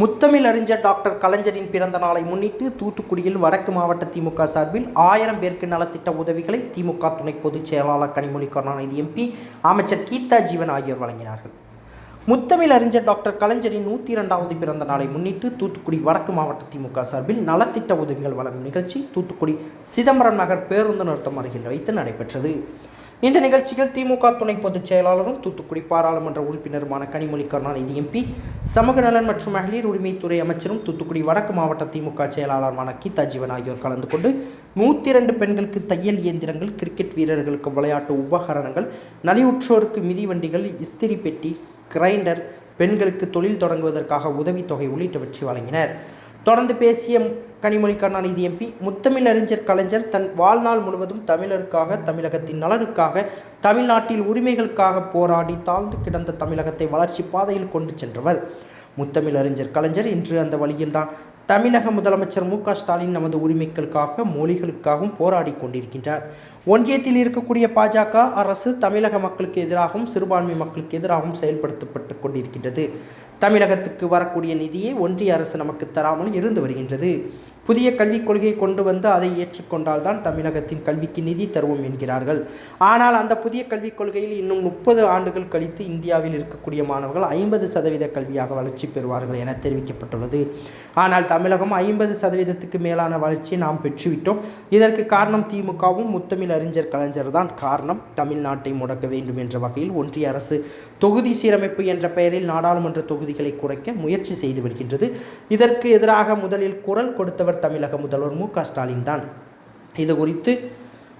முத்தமிழ் அறிஞர் டாக்டர் கலைஞரின் பிறந்த நாளை முன்னிட்டு தூத்துக்குடியில் வடக்கு மாவட்ட திமுக சார்பில் ஆயிரம் பேருக்கு நலத்திட்ட உதவிகளை திமுக துணை பொதுச் செயலாளர் கனிமொழி கருணாநிதி எம்பி அமைச்சர் கீதா ஜீவன் ஆகியோர் வழங்கினார்கள். முத்தமிழ் அறிஞர் டாக்டர் கலைஞரின் நூற்றி இரண்டாவது பிறந்த நாளை முன்னிட்டு தூத்துக்குடி வடக்கு மாவட்ட திமுக சார்பில் நலத்திட்ட உதவிகள் வழங்கும் நிகழ்ச்சி தூத்துக்குடி சிதம்பரம் நகர் பேருந்து நிறுத்தம் அருகில் வைத்து நடைபெற்றது. இந்த நிகழ்ச்சியில் திமுக துணை பொதுச் செயலாளரும் தூத்துக்குடி பாராளுமன்ற உறுப்பினருமான கனிமொழி கருணாநிதி எம்பி சமூக நலன் மற்றும் மகளிர் உரிமைத்துறை அமைச்சரும் தூத்துக்குடி வடக்கு மாவட்ட திமுக செயலாளருமான கீதா ஜீவன் ஆகியோர் கலந்து கொண்டு நூற்றி இரண்டு பெண்களுக்கு தையல் இயந்திரங்கள் கிரிக்கெட் வீரர்களுக்கு விளையாட்டு உபகரணங்கள் நலிவுற்றோருக்கு மிதிவண்டிகள் இஸ்திரி பெட்டி கிரைண்டர் பெண்களுக்கு தொழில் தொடங்குவதற்காக உதவித்தொகை உள்ளிட்டவற்றை வழங்கினர். தொடர்ந்து பேசிய கனிமொழி கருணாநிதி எம்பி முத்தமிழ் அறிஞர் கலைஞர் தன் வாழ்நாள் முழுவதும் தமிழருக்காக தமிழகத்தின் நலனுக்காக தமிழ்நாட்டில் உரிமைகளுக்காக போராடி தாழ்ந்து கிடந்த தமிழகத்தை வளர்ச்சி பாதையில் கொண்டு சென்றவர். முத்தமிழ் அறிஞர் கலைஞர் இன்று அந்த வழியில்தான் தமிழக முதலமைச்சர் மு க ஸ்டாலின் நமது உரிமைகளுக்காக மொழிகளுக்காகவும் போராடி கொண்டிருக்கின்றார். ஒன்றியத்தில் இருக்கக்கூடிய பாஜக அரசு தமிழக மக்களுக்கு எதிராகவும் சிறுபான்மை மக்களுக்கு எதிராகவும் செயல்படுத்தப்பட்டு கொண்டிருக்கின்றது. தமிழகத்துக்கு வரக்கூடிய நிதியை ஒன்றிய அரசு நமக்கு தராமல் இருந்து வருகின்றது. புதிய கல்விக் கொள்கையை கொண்டு வந்து அதை ஏற்றுக்கொண்டால்தான் தமிழகத்தின் கல்விக்கு நிதி தருவோம் என்கிறார்கள். ஆனால் அந்த புதிய கல்விக் கொள்கையில் இன்னும் முப்பது ஆண்டுகள் கழித்து இந்தியாவில் இருக்கக்கூடிய மாணவர்கள் ஐம்பது சதவீத கல்வியாக வளர்ச்சி பெறுவார்கள் என தெரிவிக்கப்பட்டுள்ளது. ஆனால் தமிழகம் ஐம்பது சதவீதத்துக்கு மேலான வளர்ச்சியை நாம் பெற்றுவிட்டோம். இதற்கு காரணம் திமுகவும் முத்தமிழ் அறிஞர் கலைஞர் தான் காரணம். தமிழ்நாட்டை முடக்க வேண்டும் என்ற வகையில் ஒன்றிய அரசு தொகுதி சீரமைப்பு என்ற பெயரில் நாடாளுமன்ற தொகுதி தொகுதிகளை குறைக்க முயற்சி செய்து வருகின்றது இதற்கு எதிராக முதலில் குரல் கொடுத்தவர் தமிழக முதல்வர் மு க ஸ்டாலின் தான். இது குறித்து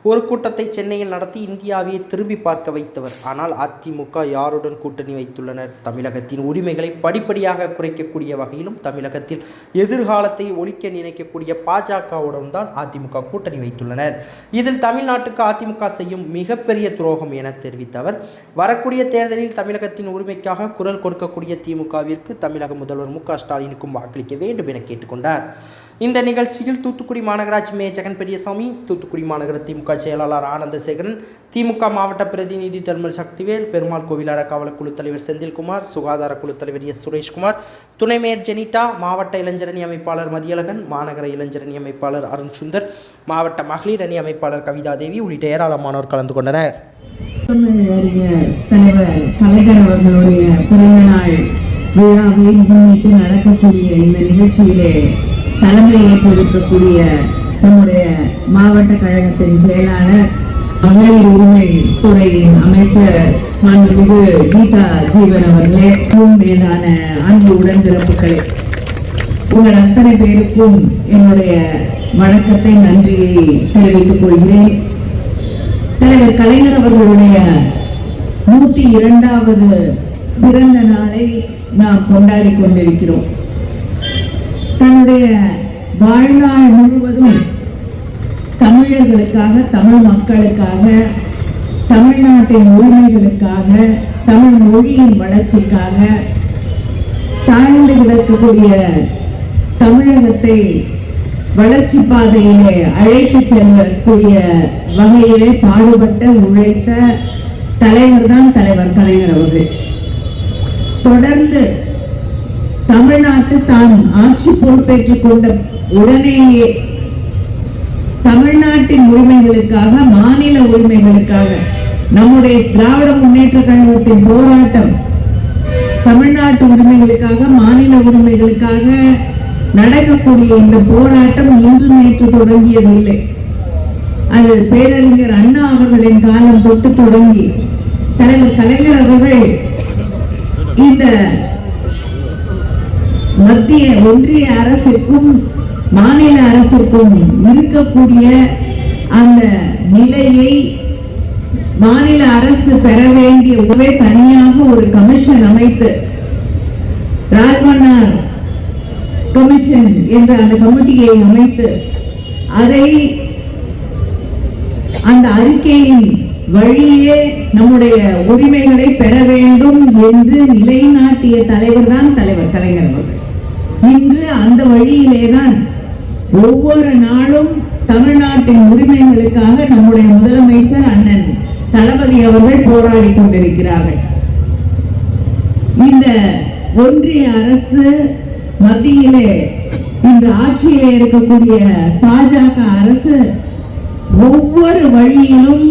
ஒரு கூட்டத்தை சென்னையில் நடத்தி இந்தியாவையே திரும்பி பார்க்க வைத்தவர். ஆனால் அதிமுக யாருடன் கூட்டணி வைத்துள்ளனர்? தமிழகத்தின் உரிமைகளை படிப்படியாக குறைக்கக்கூடிய வகையிலும் தமிழகத்தில் எதிர்காலத்தை ஒழிக்க நினைக்கக்கூடிய பாஜகவுடன் தான் அதிமுக கூட்டணி வைத்துள்ளனர். இதில் தமிழ்நாட்டுக்கு அதிமுக செய்யும் மிகப்பெரிய துரோகம் என தெரிவித்தவர். வரக்கூடிய தேர்தலில் தமிழகத்தின் உரிமைக்காக குரல் கொடுக்கக்கூடிய திமுகவிற்கு தமிழக முதல்வர் மு க ஸ்டாலினுக்கும் வாக்களிக்க வேண்டும் என கேட்டுக்கொண்டார். இந்த நிகழ்ச்சியில் தூத்துக்குடி மாநகராட்சி மேயர் ஜெகன் பெரியசாமி தூத்துக்குடி மாநகர திமுக செயலாளர் ஆனந்தசேகரன் திமுக மாவட்ட பிரதிநிதி தர்மல் சக்திவேல் பெருமாள் கோவில் அறக்காவலர் தலைவர் செந்தில்குமார் சுகாதார குழு தலைவர் எஸ் சுரேஷ்குமார் துணை மேயர் ஜெனிட்டா மாவட்ட இளைஞரணி அமைப்பாளர் மதியழகன் மாநகர இளைஞரணி அமைப்பாளர் அருண் சுந்தர் மாவட்ட மகளிர் அணி அமைப்பாளர் கவிதா தேவி உள்ளிட்ட ஏராளமானோர் கலந்து கொண்டனர். அறிஞர் தலைவர் கலைஞர் அவர்களுடைய பிறந்த நாள் விழாவை முன்னிட்டு நடக்கக்கூடிய இந்த நிகழ்ச்சியிலே தலைமை ஏற்றிருக்கக்கூடிய நம்முடைய மாவட்ட கழகத்தின் செயலாளர் மகளிர் உரிமை துறையின் அமைச்சர் மாண்புமிகு கீதா ஜீவன் அவர்களே மிகவும் மேலான அன்பு உடன்பிறப்புகளே. உங்கள் அத்தனை பேருக்கும் என்னுடைய வணக்கத்தை நன்றியை தெரிவித்துக் கொள்கிறேன். தலைவர் கலைஞர் அவர்களுடைய நூத்தி இரண்டாவது பிறந்த நாளை நாம் கொண்டாடி கொண்டிருக்கிறோம். தன்னுடைய வாழ்நாள் முழுவதும் தமிழர்களுக்காக தமிழ் மக்களுக்காக தமிழ்நாட்டின் உரிமைகளுக்காக தமிழ் மொழியின் வளர்ச்சிக்காக தாழ்ந்து கிடக்கக்கூடிய தமிழகத்தை வளர்ச்சி பாதையிலே அழைத்து செல்லக்கூடிய வகையிலே பாடுபட்ட உழைத்த தலைவர் தான் தலைவர் கலைஞர் அவர்கள். தொடர்ந்து தமிழ்நாட்டு தான் ஆட்சி பொறுப்பேற்றுக் கொண்ட உடனேயே தமிழ்நாட்டின் உரிமைகளுக்காக மாநில உரிமைகளுக்காக நம்முடைய திராவிட முன்னேற்ற கழகத்தின் போராட்டம் தமிழ்நாட்டு உரிமைகளுக்காக மாநில உரிமைகளுக்காக நடக்கக்கூடிய இந்த போராட்டம் இன்று நேற்று தொடங்கியதில்லை. அது பேரறிஞர் அண்ணா அவர்களின் காலம் தொட்டு தொடங்கி தலைவர் கலைஞர் அவர்கள் இந்த மத்திய ஒன்றிய அரசிற்கும் மாநில அரசிற்கும் இருக்கக்கூடிய அந்த நிலையை மாநில அரசு பெற வேண்டிய உறவை தனியாக ஒரு கமிஷன் அமைத்து ராஜ்மன்னார் கமிஷன் என்ற அந்த கமிட்டியை அமைத்து அதை அந்த அறிக்கையின் வழியே நம்முடைய உரிமைகளை பெற வேண்டும் என்று நிலைநாட்டிய தலைவர் தான் தலைவர் கலைஞர் அவர்கள். இன்று அந்த வழியிலே தான் ஒவ்வொரு நாளும் தமிழ்நாட்டின் உரிமைகளுக்காக நம்முடைய முதலமைச்சர் அண்ணன் தளபதி அவர்கள் போராடி கொண்டிருக்கிறார்கள். இந்த ஒன்றிய அரசு மத்தியிலே இன்று ஆட்சியிலே இருக்கக்கூடிய பாஜக அரசு ஒவ்வொரு வழியிலும்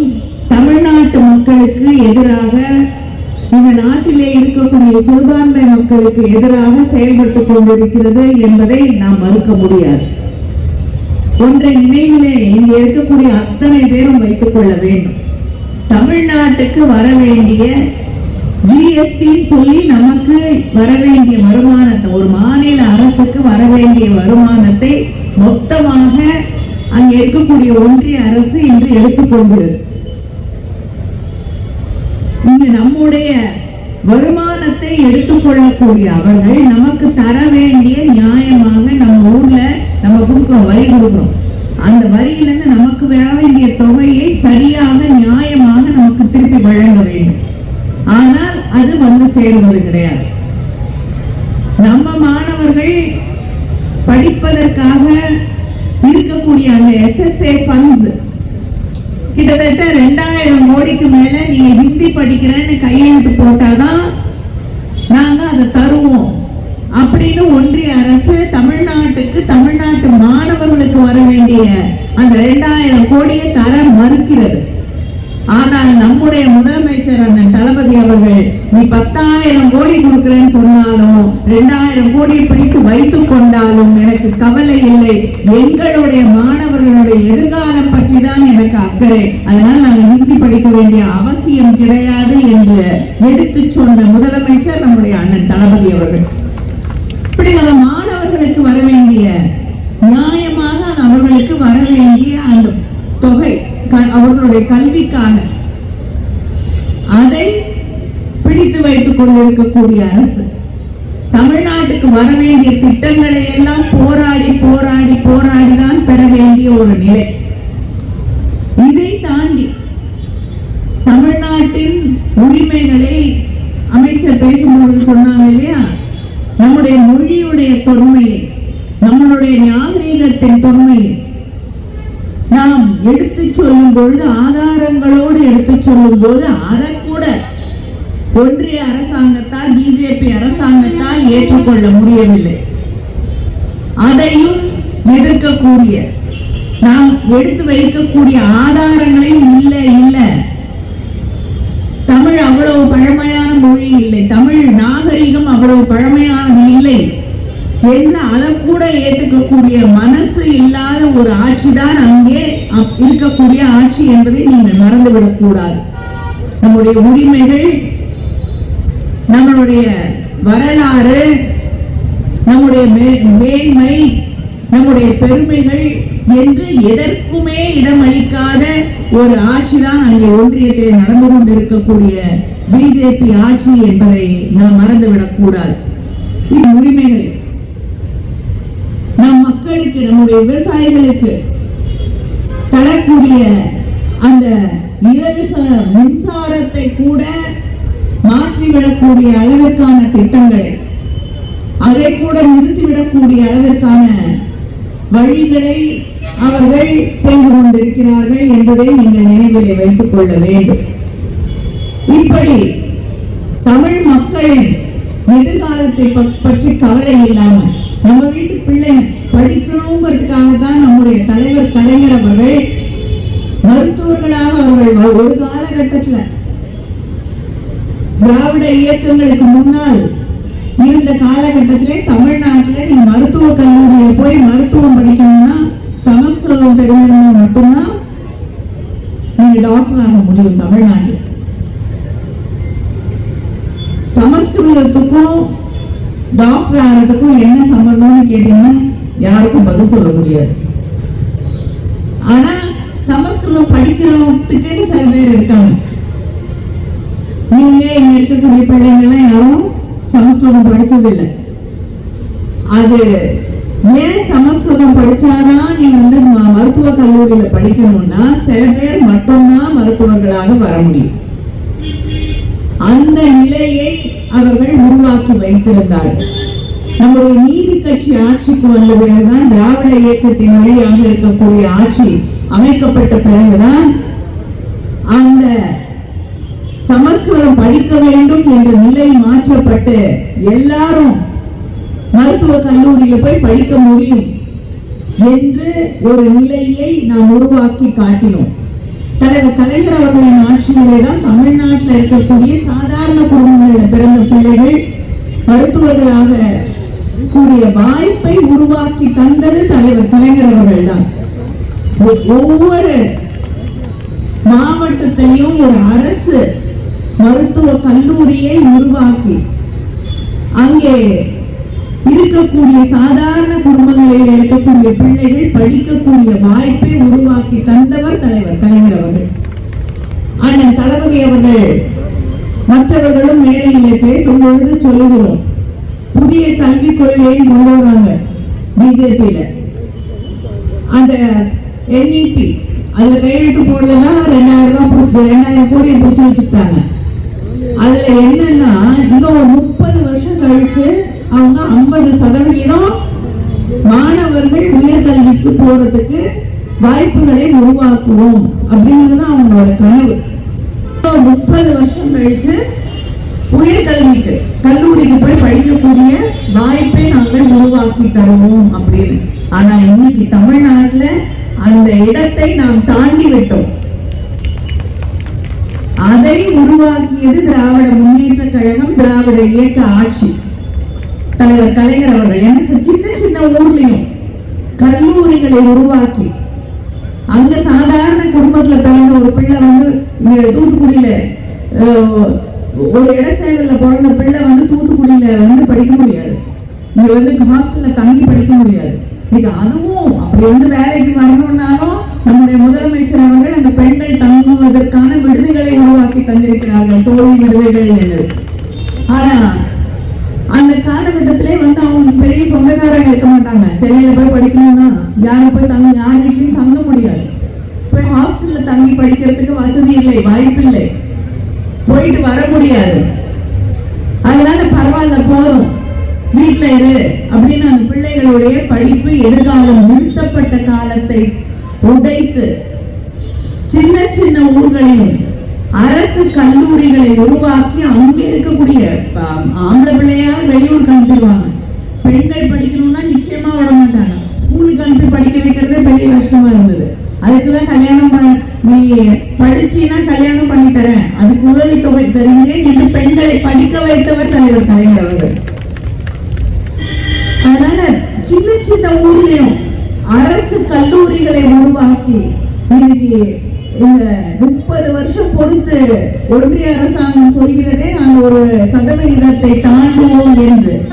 தமிழ்நாட்டு மக்களுக்கு எதிராக இந்த நாட்டிலே இருக்கக்கூடிய சிறுபான்மை மக்களுக்கு எதிராக செயல்பட்டு கொண்டிருக்கிறது என்பதை நாம் மறுக்க முடியாது. ஒன்றை நினைவிலே இங்கு இருக்கக்கூடிய அத்தனை பேரும் வைத்துக் கொள்ள வேண்டும். தமிழ்நாட்டுக்கு வர வேண்டிய ஜிஎஸ்டின்னு சொல்லி நமக்கு வர வேண்டிய வருமானத்தை ஒரு மாநில அரசுக்கு வர வேண்டிய வருமானத்தை மொத்தமாக அங்கே இருக்கக்கூடிய ஒன்றிய அரசு இன்று எடுத்துக்கொள்கிறது இங்கு நம்முடைய வருமானத்தை எடுத்துக்கொள்ளக்கூடிய அவர்கள் நமக்கு தர வேண்டிய நியாயமாக நம்ம ஊர்ல நம்ம கொடுக்குறோம் வரி கொடுக்குறோம். அந்த வரியிலிருந்து நமக்கு வர வேண்டிய தொகையை சரியாக நியாயமாக நமக்கு திருப்பி வழங்க வேண்டும். ஆனால் அது வந்து சேருவது கிடையாது. நம்ம மாணவர்கள் படிப்பதற்காக இருக்கக்கூடிய அந்த எஸ்எஸ்ஏ ஃபண்ட்ஸ் கிட்டத்தட்ட ரெண்டாயிரம் கோடிக்கு மேல நீங்க ஹிந்தி படிக்கிறேன்னு கையெழுத்து போட்டாதான் நாங்க அதை தருவோம். அப்படின்னு ஒன்றிய அரசு தமிழ்நாட்டுக்கு தமிழ்நாட்டு மாணவர்களுக்கு வர வேண்டிய அந்த ரெண்டாயிரம் கோடியை தர மறுக்கிறது. ஆனால் நம்முடைய முதலமைச்சர் அண்ணன் தளபதி அவர்கள் நீ பத்தாயிரம் கோடி கொடுக்கிறேன்னு சொன்னாலும் ரெண்டாயிரம் கோடியை பிடித்து வைத்துக் கொண்டாலும் எனக்கு கவலை இல்லை. எங்களுடைய மாணவர்களுடைய எதிர்காலம் பற்றி தான் எனக்கு அக்கறை. அதனால் நாங்கள் ஹிந்தி படிக்க வேண்டிய அவசியம் கிடையாது என்று எடுத்து சொன்ன முதலமைச்சர் நம்முடைய அண்ணன் தளபதி அவர்கள். இப்படி நம்ம மாணவர்களுக்கு வர வேண்டிய நியாயமாக அவர்களுக்கு வர வேண்டிய அந்த தொகை அவர்களுடைய கல்விக்காக அதை பிடித்து வைத்துக் கொண்டிருக்கக்கூடிய அரசு. தமிழ்நாட்டுக்கு வர வேண்டிய திட்டங்களை எல்லாம் போராடி போராடி போராடி தான் பெற வேண்டிய ஒரு நிலை. இதை தாண்டி தமிழ்நாட்டின் உரிமைகளை அமைச்சர் பேசும்போது சொன்னாங்க இல்லையா? நம்முடைய மொழியுடைய தொன்மையை நம்மளுடைய நாகரீகத்தின் தொன்மையை நாம் எடுத்து சொல்லும் பொழுது ஆதாரங்களோடு எடுத்து சொல்லும் போது அதை கூட ஒன்றிய அரசாங்கத்தால் பிஜேபி அரசாங்கத்தால் ஏற்றுக்கொள்ள முடியவில்லை. அதையும் எதிர்க்கக்கூடிய நாம் எடுத்து வைக்கக்கூடிய ஆதாரங்களையும் இல்லை இல்லை. தமிழ் அவ்வளவு பழமையான மொழி இல்லை. தமிழ் நாகரிகம் அவ்வளவு பழமையானது இல்லை. என்று அதை கூட ஏத்துக்கக்கூடிய மனசு இல்லாத ஒரு ஆட்சி தான் அங்கே இருக்கக்கூடிய ஆட்சி என்பதை நீங்கள் மறந்துவிடக் கூடாது நம்முடைய உரிமைகள் நம்மளுடைய வரலாறு நம்முடைய மே- மேன்மை நம்முடைய பெருமைகள் என்று எதற்குமே இடமளிக்காத ஒரு ஆட்சி தான் அங்கே ஒன்றியத்தில் நடந்து கொண்டிருக்கக்கூடிய பிஜேபி ஆட்சி என்பதை நாம் மறந்துவிடக் கூடாது இது உரிமைகள். நம் மக்களுக்கு நம்முடைய விவசாயிகளுக்கு தரக்கூடிய அந்த இலவச மின்சாரத்தை கூட மாற்றிவிடக்கூடிய அளவிற்கான திட்டங்களை அதை கூட நிறுத்திவிடக்கூடிய அளவிற்கான வழிகளை அவர்கள் செய்து கொண்டிருக்கிறார்கள் என்பதை நீங்கள் நினைவிலே வைத்துக் கொள்ள வேண்டும். இப்படி தமிழ் மக்களின் எதிர்காலத்தை ப- பற்றி கவலை இல்லாமல் நம்ம வீட்டு பிள்ளைங்க படிக்கணுங்கிறதுக்காக தான் நம்முடைய தலைவர் கலைஞர் அவர்கள் மருத்துவர்களாக அவர்கள் ஒரு காலகட்டத்தில் திராவிட இயக்கங்களுக்கு முன்னால் இருந்த காலகட்டத்திலே தமிழ்நாட்டில் நீ மருத்துவ கல்லூரியில் போய் மருத்துவம் படிக்கணும்னா சமஸ்கிருதம் தெரிஞ்சிருந்தா மட்டும்தான் நீங்க டாக்டர் ஆக முடியும் தமிழ்நாட்டில். சமஸ்கிருதத்துக்கும் டாக்டர் ஆகிறதுக்கும் என்ன சம்பந்தம்னு கேட்டீங்கன்னா யாருக்கும் பதில் சொல்ல முடியாது. ஆனா சமஸ்கிருதம் படிக்கிறவத்துக்கு சில பேர் இருக்காங்க. நீங்க இங்க இருக்கக்கூடிய பிள்ளைங்க எல்லாம் யாரும் சமஸ்கிருதம் படிச்சதில்லை. அது ஏன் சமஸ்கிருதம் படிச்சாதான் நீ வந்து மருத்துவ கல்லூரியில படிக்கணும்னா சில பேர் மட்டும்தான் மருத்துவர்களாக வர முடியும். அந்த நிலையை அவர்கள் உருவாக்கி வைத்திருந்தார்கள். நம்முடைய நீதி கட்சி ஆட்சிக்கு வந்த பிறகுதான் திராவிட இயக்கத்தின் வழியாக இருக்கக்கூடிய ஆட்சி அமைக்கப்பட்ட பிறகுதான் அந்த சமஸ்கிருதம் படிக்க வேண்டும் என்ற நிலை மாற்றப்பட்டு எல்லாரும் மருத்துவ கல்லூரியில் போய் படிக்க முடியும் என்று ஒரு நிலையை நாம் உருவாக்கி காட்டினோம். தலைவர் கலைஞர் அவர்களின் ஆட்சியிலே தான் தமிழ்நாட்டில் இருக்கக்கூடிய சாதாரண குடும்பங்களில் பிறந்த பிள்ளைகள் மருத்துவர்களாக கூடிய வாய்ப்பை உருவாக்கி தந்தது தலைவர் கலைஞர் அவர்கள் தான் ஒவ்வொரு மாவட்டத்திலையும் ஒரு அரசு மருத்துவ கல்லூரியை உருவாக்கி அங்கே இருக்கக்கூடிய சாதாரண குடும்பங்களில் இருக்கக்கூடிய பிள்ளைகள் படிக்கக்கூடிய வாய்ப்பை உருவாக்கி தந்தவர் தலைவர் கலைஞர் அவர்கள். அண்ணன் தளபதி அவர்கள் மற்றவர்களும் மேடையிலே பேசும் பொழுது சொல்லுகிறோம் புதிய கல்விக் கொள்கையை கொண்டு வராங்க பிஜேபியில அந்த என்இபி அதுல கையெழுத்து போடலன்னா ரெண்டாயிரம் ரூபாய் பிடிச்சி ரெண்டாயிரம் கோடி பிடிச்சி வச்சுட்டாங்க அதுல என்னன்னா இன்னும் ஒரு முப்பது வருஷம் கழிச்சு அவங்க ஐம்பது சதவிகிதம் மாணவர்கள் உயர்கல்விக்கு போறதுக்கு வாய்ப்புகளை உருவாக்குவோம் அப்படிங்கிறது அவங்களோட கனவு. முப்பது வருஷம் கழிச்சு உயர்கல்விக்கு கல்லூரிக்கு போய் படிக்கக்கூடிய வாய்ப்பை நாங்கள் உருவாக்கி தருவோம் அப்படின்னு. ஆனா இன்னைக்கு தமிழ்நாட்டுல அந்த இடத்தை நாம் தாண்டி விட்டோம். அதை உருவாக்கியது திராவிட முன்னேற்ற கழகம் திராவிட இயக்க ஆட்சி. தலைவர் கலைஞர் அவர்கள் எனக்கு சின்ன சின்ன ஊர்லயும் கல்லூரிகளை உருவாக்கி அங்க சாதாரண குடும்பத்துல பிறந்த ஒரு பிள்ளை வந்து இங்க தூத்துக்குடியில ஒரு இடசேகர்ல பிறந்த பிள்ளை வந்து தூத்துக்குடியில வந்து படிக்க முடியாது. இங்க வந்து ஹாஸ்டல்ல தங்கி படிக்க முடியாது. இன்னைக்கு அதுவும் அப்படி வந்து வேலைக்கு வரணும்னாலும் நம்முடைய முதலமைச்சர் அவர்கள் அந்த பெண்கள் தங்குவதற்கான விடுதிகளை உருவாக்கி தந்திருக்கிறார்கள் தோழி விடுதிகள் என்று. ஆனா அந்த காலகட்டத்திலே வந்து அவங்க பெரிய சொந்தக்காரங்க இருக்க மாட்டாங்க. சென்னையில போய் படிக்கணும்னா யாரும் போய் தங்க யார் வீட்லையும் தங்க முடியாது. போய் ஹாஸ்டல்ல தங்கி படிக்கிறதுக்கு வசதி இல்லை வாய்ப்பு இல்லை. போயிட்டு வர முடியாது. அதனால பரவாயில்ல போதும் வீட்டுல இரு அப்படின்னு அந்த பிள்ளைகளுடைய படிப்பு எதிர்காலம் நிறுத்தப்பட்ட காலத்தை உடைத்து சின்ன சின்ன ஊர்களிலும் அரசு கல்லூரிகளை உருவாக்கி அங்கே இருக்கக்கூடிய ஆம்பளை பிள்ளையா வெளியூருக்கு அனுப்பிடுவாங்க பெண்கள் படிக்கணும்னா நிச்சயமா விட மாட்டாங்க. ஸ்கூலுக்கு அனுப்பி படிக்க வைக்கிறதே பெரிய கஷ்டமா இருந்தது. அதுக்குதான் கல்யாணம் பண்ண நீ படிச்சீன்னா கல்யாணம் பண்ணி தரேன் அதுக்கு தொகை தருகிறேன் என்று பெண்களை படிக்க வைத்தவர் தலைவர் கலைஞர் அவர்கள். அதனால சின்ன சின்ன ஊர்லயும் அரசு கல்லூரிகளை உருவாக்கி இன்னைக்கு இந்த முப்பது வருஷம் பொறுத்து ஒன்றிய அரசாங்கம் சொல்கிறதே நாங்கள் ஒரு சதவிகிதத்தை தாண்டுவோம் என்று.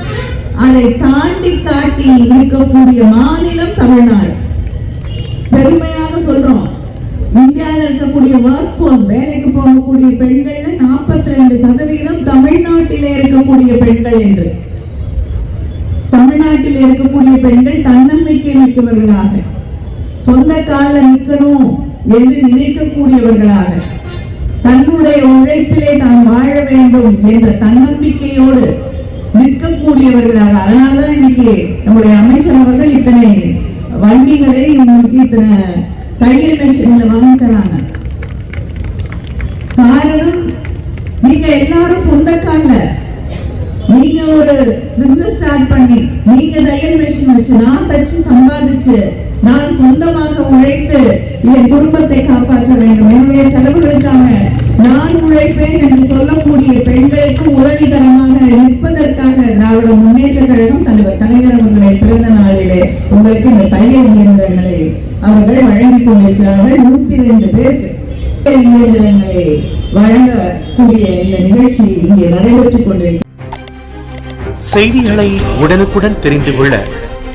அதை தாண்டி காட்டி இருக்கக்கூடிய மாநிலம் தமிழ்நாடு. பெருமையாக சொல்றோம். இந்தியாவில் இருக்கக்கூடிய ஒர்க் ஃபோர்ஸ் வேலைக்கு போகக்கூடிய பெண்கள்ல நாற்பத்தி ரெண்டு சதவீதம் தமிழ்நாட்டிலே இருக்கக்கூடிய பெண்கள் என்று. தமிழ்நாட்டில் இருக்கக்கூடிய பெண்கள் தன்னம்பிக்கை மிக்கவர்களாக. சொந்த காலில் நிற்கணும் என்று நினைக்கக்கூடியவர்களாக தன்னுடைய உழைப்பிலே தான் வாழ வேண்டும் என்ற தன்னம்பிக்கையோடு நிற்கக்கூடியவர்களாக. அதனாலதான் இன்னைக்கு நம்முடைய அமைச்சர் அவர்கள் இத்தனை வண்டிகளை இன்னைக்கு இத்தனை தையல் மிஷின்ல வாங்கி தராங்க. காரணம் நீங்க எல்லாரும் சொந்தக்காரல நீங்க ஒரு பிசினஸ் ஸ்டார்ட் பண்ணி நீங்க தையல் மெஷின் வச்சு நான் தச்சு சம்பாதிச்சு நான் சொந்தமாக உழைத்து என் குடும்பத்தை காப்பாற்ற வேண்டும். என்னுடைய செலவுகளுக்காக நான் உழைப்பேன் என்று சொல்லக்கூடிய பெண்களுக்கு உதவிகரமாக நிற்பதற்காக திராவிட முன்னேற்ற கழகம் தலைவர் கலைஞர் அவர்களின் பிறந்த நாளிலே உங்களுக்கு இந்த தையல் இயந்திரங்களை அவர்கள் வழங்கிக் கொண்டிருக்கிறார்கள். நூத்தி ரெண்டு பேருக்கு இயந்திரங்களை வழங்கக்கூடிய இந்த நிகழ்ச்சி இங்கே நடைபெற்றுக் கொண்டிருக்கிறது. செய்திகளை உடனுக்குடன் தெரிந்து கொள்ள